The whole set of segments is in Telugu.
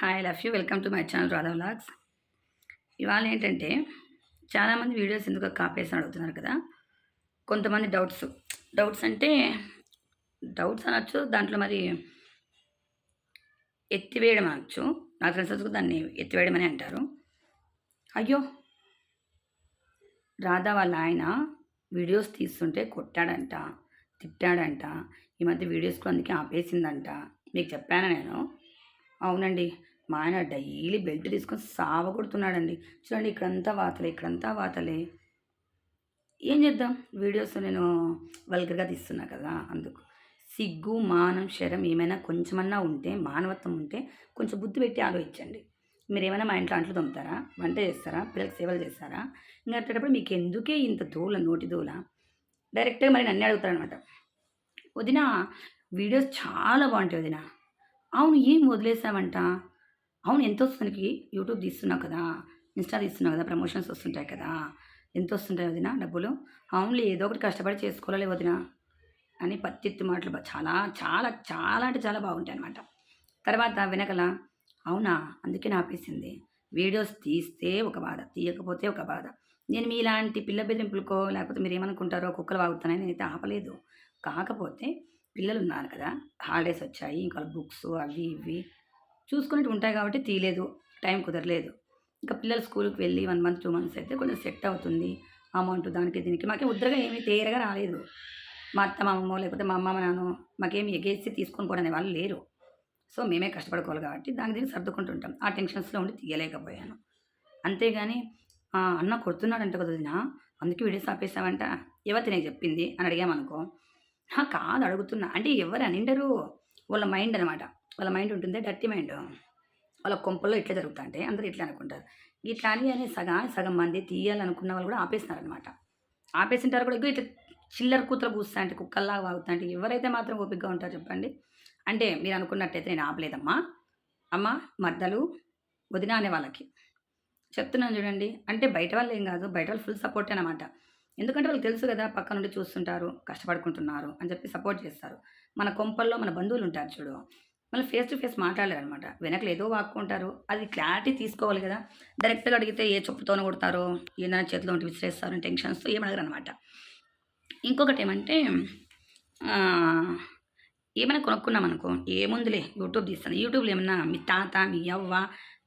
Hi love you welcome to my channel Radha vlogs ఇవాళ ఏంటంటే చాలామంది వీడియోస్ ఎందుకు కాపేసి అడుగుతున్నారు కదా? కొంతమంది డౌట్స్ డౌట్స్ అంటే డౌట్స్ అనొచ్చు దాంట్లో మరి ఎత్తివేయడం అనొచ్చు. నాకు తెలిసి దాన్ని ఎత్తివేయడం అని అంటారు. అయ్యో! రాధా వాళ్ళ ఆయన వీడియోస్ తీస్తుంటే కొట్టాడంట తిట్టాడంట. ఈ మధ్య వీడియోస్లో అందుకే ఆపేసిందంట. మీకు చెప్పాను నేను? అవునండి. మా ఆయన డైలీ బెల్ట్ తీసుకొని సావ కొడుతున్నాడండి. చూడండి ఇక్కడంతా వాతలే ఇక్కడంతా వాతలే. ఏం చేద్దాం? వీడియోస్ నేను వల్గర్గా తీస్తున్నా కదా అందుకు. సిగ్గు మానం శరం ఏమైనా కొంచెమన్నా ఉంటే మానవత్వం ఉంటే కొంచెం బుద్ధి పెట్టి ఆలోచించండి. మీరు ఏమైనా మా ఇంట్లో అంట్లు తొమ్ముతారా? వంట చేస్తారా? పిల్లలకి సేవలు చేస్తారా? ఇంకా అట్టేటప్పుడు మీకు ఎందుకే ఇంత దూల నోటి దూల? డైరెక్ట్గా మరి నన్ను అడుగుతారనమాట వదిన వీడియోస్ చాలా బాగుంటాయి వదిన. అవును ఏం వదిలేసావంట? అవును ఎంత వస్తుంది యూట్యూబ్ తీస్తున్నావు కదా ఇన్స్టా తీస్తున్నావు కదా ప్రమోషన్స్ వస్తుంటాయి కదా ఎంత వస్తుంటాయి వదిన డబ్బులు? అవును ఏదో ఒకటి కష్టపడి చేసుకోవాలి వదిన అని పత్తిత్తు మాటలు చాలా చాలా చాలా అంటే చాలా బాగుంటాయి అనమాట తర్వాత వెనకల అవునా అందుకే నాపేసింది వీడియోస్ తీస్తే ఒక బాధ తీయకపోతే ఒక బాధ. నేను మీలాంటి పిల్ల బెదిరింపులకో లేకపోతే మీరు ఏమనుకుంటారో కుక్కలు వాగుతానని నేనైతే ఆపలేదు. కాకపోతే పిల్లలు ఉన్నారు కదా హాలిడేస్ వచ్చాయి ఇంకా బుక్స్ అవి ఇవి చూసుకునేట్టు ఉంటాయి కాబట్టి తీయలేదు టైం కుదరలేదు. ఇంకా పిల్లలు స్కూల్కి వెళ్ళి వన్ మంత్ టూ మంత్స్ అయితే కొంచెం సెట్ అవుతుంది అమౌంట్ దానికి దీనికి. మాకేం ఉద్రగా ఏమీ తేరగా రాలేదు. మా అత్త మా అమ్మమ్మో లేకపోతే మా అమ్మ నాన్న మాకేమి ఎగేసి తీసుకొని పోవడం వాళ్ళు లేరు. సో మేమే కష్టపడుకోవాలి కాబట్టి దానికి దీనికి సర్దుకుంటుంటాం. ఆ టెన్షన్స్లో ఉండి తీయలేకపోయాను. అంతేగాని అన్న కొడుతున్నాడంట కదా వదినా అందుకే వీడియోస్ ఆపేసావంట ఎవరు నేను చెప్పింది? అని అడిగామనుకో. "హా, కాదు అడుగుతున్నా. అంటే ఎవరు అనిండరు వాళ్ళ మైండ్ అనమాట వాళ్ళ మైండ్ ఉంటుంది డర్టీ మైండ్. వాళ్ళ కొంపల్లో ఇట్లా జరుగుతా అంటే అందరూ ఇట్లా అనుకుంటారు. ఇట్లా అని అని సగం సగం మంది తీయాలనుకున్న వాళ్ళు కూడా ఆపేస్తున్నారనమాట ఆపేసింటారు కూడా ఇట్లా చిల్లర కూతురు కూస్తా అంటే కుక్కల్లాగా వాగుతా అంటే ఎవరైతే మాత్రం ఓపికగా ఉంటారో చెప్పండి. అంటే మీరు అనుకున్నట్టయితే నేను ఆపలేదమ్మా. అమ్మ మద్దలు వదిన అనే వాళ్ళకి. చెప్తున్నాను చూడండి. అంటే బయట వాళ్ళు ఏం కాదు బయట వాళ్ళు ఫుల్ సపోర్ట్ అనమాట ఎందుకంటే వాళ్ళు తెలుసు కదా పక్క నుండి చూస్తుంటారు కష్టపడుకుంటున్నారు అని చెప్పి సపోర్ట్ చేస్తారు. మన కొంపల్లో మన బంధువులు ఉంటారు చూడు. మళ్ళీ ఫేస్ టు ఫేస్ మాట్లాడలేరు అనమాట వెనకలు ఏదో వాక్కుంటారు. అది క్లారిటీ తీసుకోవాలి కదా. డైరెక్ట్గా అడిగితే ఏ చెప్పుతోనే కొడతారో? ఏదైనా చేతిలో ఉంటే విసిరేస్తారు? టెన్షన్స్తో ఏమడగరు అనమాట ఇంకొకటి ఏమంటే ఏమైనా కొనుక్కున్నాం అనుకో ఏముందిలే యూట్యూబ్ తీస్తాను. యూట్యూబ్లో ఏమన్నా మీ తాత మీ అవ్వ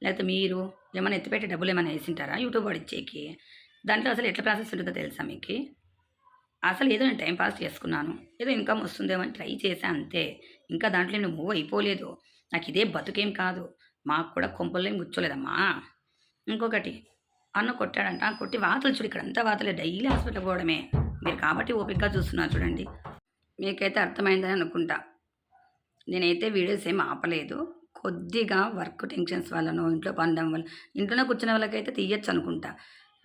లేకపోతే మీరు ఏమైనా ఎత్తిపెట్టే డబ్బులు ఏమైనా వేసింటారా? యూట్యూబ్ వాడిచ్చేకి దాంట్లో అసలు ఎట్లా ప్రాసెస్ ఉంటుందో తెలుసా మీకు? అసలు ఏదో నేను టైం పాస్ చేసుకున్నాను. ఏదో ఇన్కమ్ వస్తుందేమో అని ట్రై చేశా అంతే. ఇంకా దాంట్లో నేను మూవ్ అయిపోలేదు. నాకు ఇదే బతుకేం కాదు. మాకు కూడా కొంపల్లో ఏం కూర్చోలేదమ్మా ఇంకొకటి అన్న కొట్టాడంట. కొట్టి వాతలు చూడు ఇక్కడ అంతా వాతలే. డైలీ హాస్పిటల్ పోవడమే. మీరు కాబట్టి ఓపికగా చూస్తున్నారు చూడండి. మీకైతే అర్థమైందని అనుకుంటా. నేనైతే వీడియోస్ ఏం ఆపలేదు. కొద్దిగా వర్క్ టెన్షన్స్ వల్లనో ఇంట్లో పండడం వల్ల ఇంట్లోనే కూర్చునే వాళ్ళకైతే తీయచ్చు అనుకుంటా.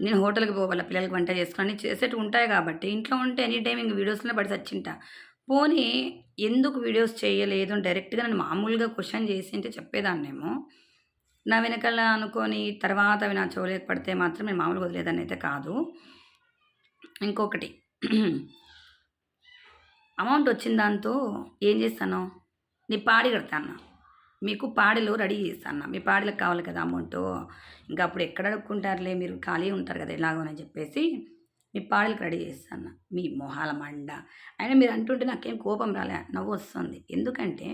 నేను హోటల్కి పోవాల పిల్లలకి వంట చేసుకుని చేసేట్టు ఉంటాయి కాబట్టి ఇంట్లో ఉంటే ఎనీ టైం ఇంక వీడియోస్లోనే పడి చచ్చింటా పోనీ ఎందుకు వీడియోస్ చేయలేదు? అని డైరెక్ట్గా నన్ను మామూలుగా క్వశ్చన్ చేసి అంటే చెప్పేదాన్నేమో. నా వెనకాల అనుకొని తర్వాత అవి నా చెవులకు పడితే మాత్రం నేను మామూలుగా వదిలేదని అయితే కాదు. ఇంకొకటి అమౌంట్ వచ్చిన దాంతో ఏం చేస్తాను? నీ పాడి కడతాను మీకు పాడెలు రెడీ చేస్తాను మీ పాడిలకు కావాలి కదా అమౌంట్. ఇంకా అప్పుడు ఎక్కడ అడుక్కుంటారులే మీరు ఖాళీ ఉంటారు కదా ఎలాగోనని చెప్పేసి మీ పాడలకు రెడీ చేస్తాను మీ మొహాల మండ. అయినా మీరు అంటుంటే నాకేం కోపం రాలే నవ్వు వస్తుంది. ఎందుకంటే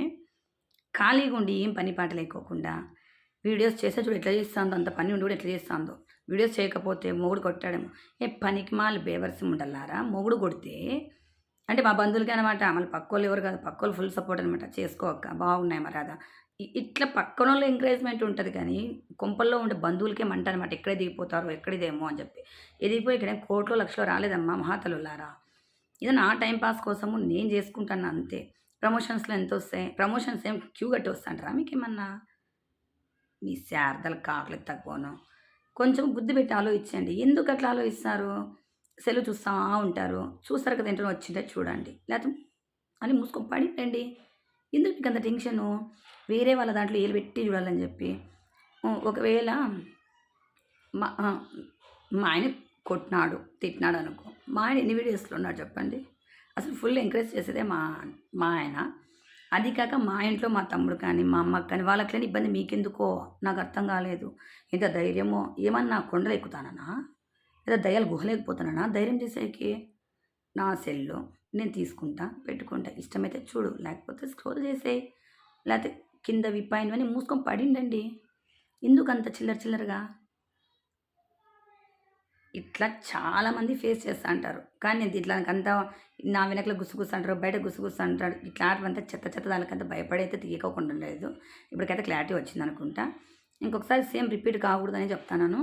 ఖాళీగా ఉండి ఏం పని పాట లేకోకుండా వీడియోస్ చేస్తే చూడు ఎట్లా చేస్తుందో అంత పని ఉండి కూడా ఎట్లా చేస్తుందో. వీడియోస్ చేయకపోతే మొగుడు కొట్టాడేమో. ఏ పనికి మాలు బేవర్సం ఉండాలారా? మొగుడు కొడితే అంటే మా బంధువులకి అనమాట మళ్ళీ పక్కోళ్ళు ఎవరు కాదు పక్కోళ్ళు ఫుల్ సపోర్ట్ అనమాట చేసుకోక బాగున్నాయి మరి అదా ఇట్లా పక్కన వాళ్ళు ఎంకరేజ్మెంట్ ఉంటుంది కానీ కొంపల్లో ఉండే బంధువులకే మంట అనమాట ఎక్కడే దిగిపోతారో ఎక్కడిదేమో అని చెప్పి. ఎదిగిపోయి ఇక్కడ కోట్లో లక్షలో రాలేదమ్మా మహాతలులారా. ఇది నా టైం పాస్ కోసము నేను చేసుకుంటాను అంతే. ప్రమోషన్స్లో ఎంత వస్తాయి? ప్రమోషన్స్ ఏం క్యూ కట్టి వస్తాంటారా మీకు ఏమన్నా మీ శారదలు కాకులు తక్కువను కొంచెం బుద్ధి పెట్టి ఆలోచించండి. ఎందుకు అట్లా ఆలోచిస్తారు? సెలవు చూస్తూ ఉంటారు. చూస్తారు కదా ఏంటో వచ్చింటే చూడండి. లేకపోతే అని మూసుకొని పడిపోయండి ఎందుకు మీకు అంత టెన్షను? వేరే వాళ్ళ దాంట్లో ఏలు పెట్టి చూడాలని చెప్పి. ఒకవేళ మా మా ఆయన కొట్టినాడు తిట్టినాడు అనుకో. మా ఆయన ఎన్ని వీడియోస్లో ఉన్నాడు చెప్పండి? అసలు ఫుల్ ఎంకరేజ్ చేసేదే మా మా ఆయన. అది కాక మా ఇంట్లో మా తమ్ముడు కానీ మా అమ్మకి కానీ వాళ్ళకి లేని ఇబ్బంది మీకెందుకో? నాకు అర్థం కాలేదు. ఇంత ధైర్యమో? ఏమన్నా కొండలు ఎక్కుతానన్నా లేదా దయ్యాలు గుహలేకపోతానా ధైర్యం చేసేకి? నా సెల్లో. నేను తీసుకుంటా పెట్టుకుంటా. ఇష్టమైతే చూడు లేకపోతే స్క్రోల్ చేసే. లేకపోతే కింద విప్పాయినవన్నీ మూసుకొని పడిండండి. ఎందుకు అంత చిల్లర చిల్లరగా? ఇట్లా చాలామంది ఫేస్ చేస్తూ అంటారు. కానీ నేను ఇట్లా అంతా నా వెనకల గుసగుస అంటారు బయట గుసగుస అంటారు. ఇట్లా ఇట్లాంటివంతా చెత్త చెత్త దానికంతా భయపడైతే తీయకోకుండా లేదు ఇప్పటికైతే క్లారిటీ వచ్చింది అనుకుంటా ఇంకొకసారి సేమ్ రిపీట్ కాకూడదని చెప్తాను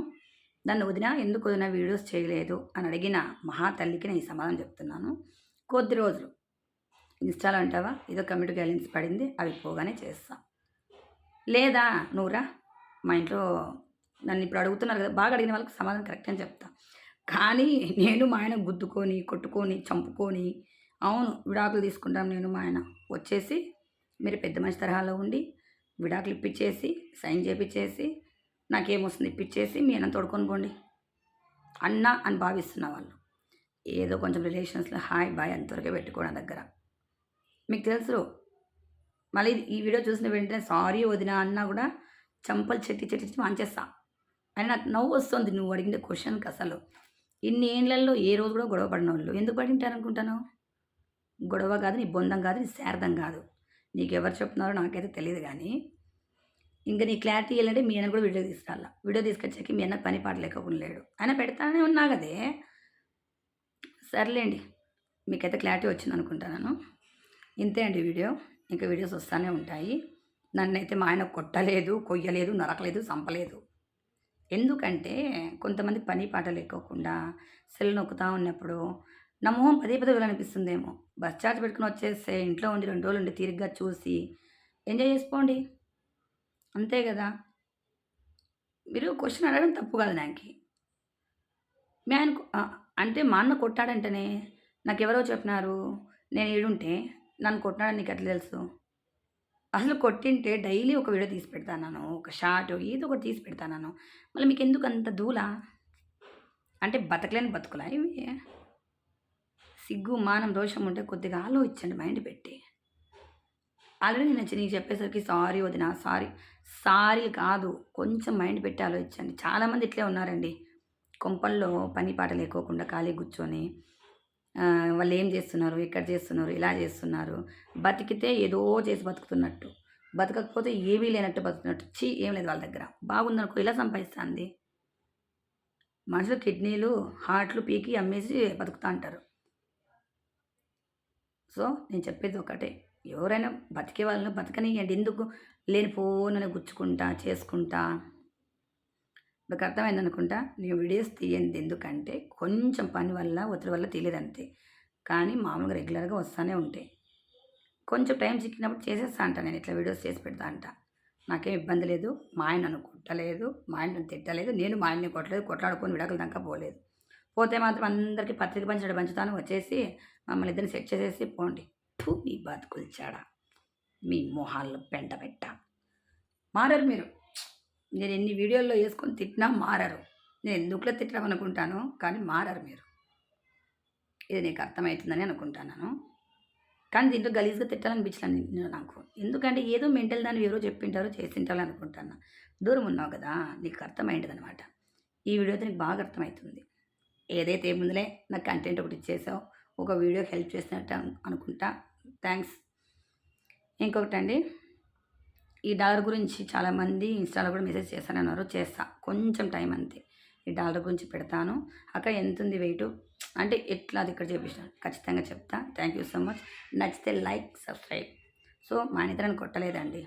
దాన్ని వదిన ఎందుకు వదిన వీడియోస్ చేయలేదు అని అడిగిన మహా తల్లికి నేను ఈ సమాధానం చెప్తున్నాను. కొద్ది రోజులు. ఇన్స్టాల్ అంటావా? ఏదో కమ్యూనిటీ గైలెన్స్ పడింది అవి పోగానే చేస్తాం. లేదా నూరా మా ఇంట్లో నన్ను ఇప్పుడు అడుగుతున్నారు కదా బాగా అడిగిన వాళ్ళకి సమాధానం కరెక్ట్ అని చెప్తా. కానీ నేను మా ఆయన గుద్దుకొని కొట్టుకొని చంపుకొని అవును విడాకులు తీసుకుంటాం నేను మా ఆయన. వచ్చేసి మీరు పెద్ద మనిషి తరహాలో ఉండి విడాకులు ఇప్పించేసి సైన్ చేపించేసి నాకేమొస్తుంది ఇప్పించేసి మీ అన్న తోడుకొని పోండి. అన్న అని భావిస్తున్న వాళ్ళు. ఏదో కొంచెం రిలేషన్స్లో హాయ్ బాయ్ అంతవరకే పెట్టుకోవడం దగ్గర. మీకు తెలుసు మళ్ళీ ఈ వీడియో చూసిన వెంటనే సారీ వదిన అన్నా కూడా చంపలు చెట్టి చెట్టి మాంచేస్తా అని నాకు నవ్వు వస్తుంది నువ్వు అడిగిన క్వశ్చన్కి అసలు. ఇన్ని ఏళ్ళల్లో ఏ రోజు కూడా గొడవ పడిన వాళ్ళు. ఎందుకు పడింటారు అనుకుంటాను గొడవ కాదు నీ బొందం కాదు నీ శారదం కాదు. నీకు ఎవరు చెప్తున్నారో నాకైతే తెలియదు కానీ ఇంకా నీ క్లారిటీ ఇవ్వాలంటే మీ అన్న కూడా వీడియో తీసుకురాలా వీడియో తీసుకొచ్చాక మీ అన్న పని పాట లేకుండా లేడు. ఆయన పెడతానే ఉన్నా కదే. సర్లేండి మీకైతే క్లారిటీ వచ్చింది అనుకుంటాను ఇంతే అండి వీడియో. ఇంకా వీడియోస్ వస్తూనే ఉంటాయి. నన్నైతే మా ఆయన కొట్టలేదు కొయ్యలేదు నరకలేదు చంపలేదు. ఎందుకంటే కొంతమంది పని పాట లేకోకుండా సెల్ నొక్కుతూ ఉన్నప్పుడు నా మొహం పదే పదే అనిపిస్తుందేమో బస్ చార్జ్ పెట్టుకుని వచ్చేస్తే ఇంట్లో ఉండి రెండు రోజులు ఉండి తీరిగ్గా చూసి ఎంజాయ్ చేసుకోండి. అంతే కదా. మీరు క్వశ్చన్ అడగడం తప్పు కాదు నాకు. మీ ఆయన అంటే మా అన్న కొట్టాడంటేనే. నాకు ఎవరో చెప్పినారు. నేను ఏడుంటే నన్ను కొట్టినాడని నీకు ఎట్లా తెలుసు? అసలు కొట్టింటే డైలీ ఒక వీడియో తీసి పెడతాను ఒక షార్ట్ ఏదో ఒకటి తీసి పెడతాను మళ్ళీ మీకు ఎందుకు అంత దూల? అంటే బతకలేని బతుకులా ఇవి? సిగ్గు మానం దోషం ఉంటే కొద్దిగా ఆలోచించండి మైండ్ పెట్టి. ఆల్రెడీ నేను నీకు చెప్పేసరికి సారీ వదిన సారీ. సారీ కాదు కొంచెం మైండ్ పెట్టి ఆలోచించండి. చాలామంది ఇట్లే ఉన్నారండి. కొంపల్లో పని పాట లేకోకుండా ఖాళీ కూర్చొని వాళ్ళు ఏం చేస్తున్నారు ఎక్కడ చేస్తున్నారు ఇలా చేస్తున్నారు బతికితే ఏదో చేసి బతుకుతున్నట్టు. బతకకపోతే ఏమీ లేనట్టు బతుకుతున్నట్టు. చీ ఏం లేదు వాళ్ళ దగ్గర. బాగుందనుకో ఇలా సంపాదిస్తుంది. మనుషులు కిడ్నీలు హార్ట్లు పీకి అమ్మేసి బతుకుతా అంటారు. సో నేను చెప్పేది ఒకటే. ఎవరైనా బతికే వాళ్ళని బతకనియండి. ఎందుకు? లేనిపోనని గుచ్చుకుంటా చేసుకుంటా. మీకు అర్థమైంది అనుకుంటా? నేను వీడియోస్ తీయంది ఎందుకంటే కొంచెం పని వల్ల ఒత్తిడి వల్ల తీయలేదంతే. అంతే కానీ మామూలుగా రెగ్యులర్గా వస్తూనే ఉంటాయి. కొంచెం టైం చిక్కినప్పుడు చేసేస్తా అంట నేను. ఇట్లా వీడియోస్ చేసి పెడతా అంట. నాకేం ఇబ్బంది లేదు. మా ఆయన నన్ను కొట్టలేదు. మా ఆయన నన్ను తిట్టలేదు. నేను మా ఆయన్ని కొట్టలేదు. కొట్లాడుకొని విడాకులు దాకా పోలేదు. పోతే మాత్రం అందరికీ పత్రిక పంచడం పంచుతాను. వచ్చేసి మమ్మల్ని ఇద్దరిని సెట్ చేసేసి పోండి. ఫు మీ బతుకులు చాడా. మీ మొహాల్లో పెంట పెట్ట. మారారు మీరు? నేను ఎన్ని వీడియోల్లో వేసుకొని తిట్టినా మారరు. నేను ఎందుకులో తిట్టడం అనుకుంటాను కానీ మారరు మీరు. ఇది నీకు అర్థమవుతుందని అనుకుంటున్నాను. కానీ దీంట్లో గలీజ్గా తిట్టాలనిపించలేదు నేను నాకు. ఎందుకంటే ఏదో మెంటల్ దాన్ని ఎవరో చెప్పింటారో చేసింటారో అనుకుంటాను దూరం ఉన్నావు కదా నీకు అర్థమైంది అనమాట ఈ వీడియోతో నీకు బాగా అర్థమవుతుంది. ఏదైతే ముందులే నాకు కంటెంట్ ఒకటి ఇచ్చేసావు ఒక వీడియో హెల్ప్ చేసినట్టు అనుకుంటా. థ్యాంక్స్. ఇంకొకటి అండి ఈ డాలర్ గురించి చాలామంది ఇన్స్టాలో కూడా మెసేజ్ చేస్తానన్నారు. చేస్తా. కొంచెం టైం అంతే. ఈ డాలర్ గురించి పెడతాను. అక్క ఎంత ఉంది వెయిట్? అంటే ఎట్లా అది ఇక్కడ చూపిస్తాను ఖచ్చితంగా చెప్తా. Thank you so much. నచ్చితే లైక్ సబ్స్క్రైబ్. సో మా నిద్రను కొట్టలేదండి.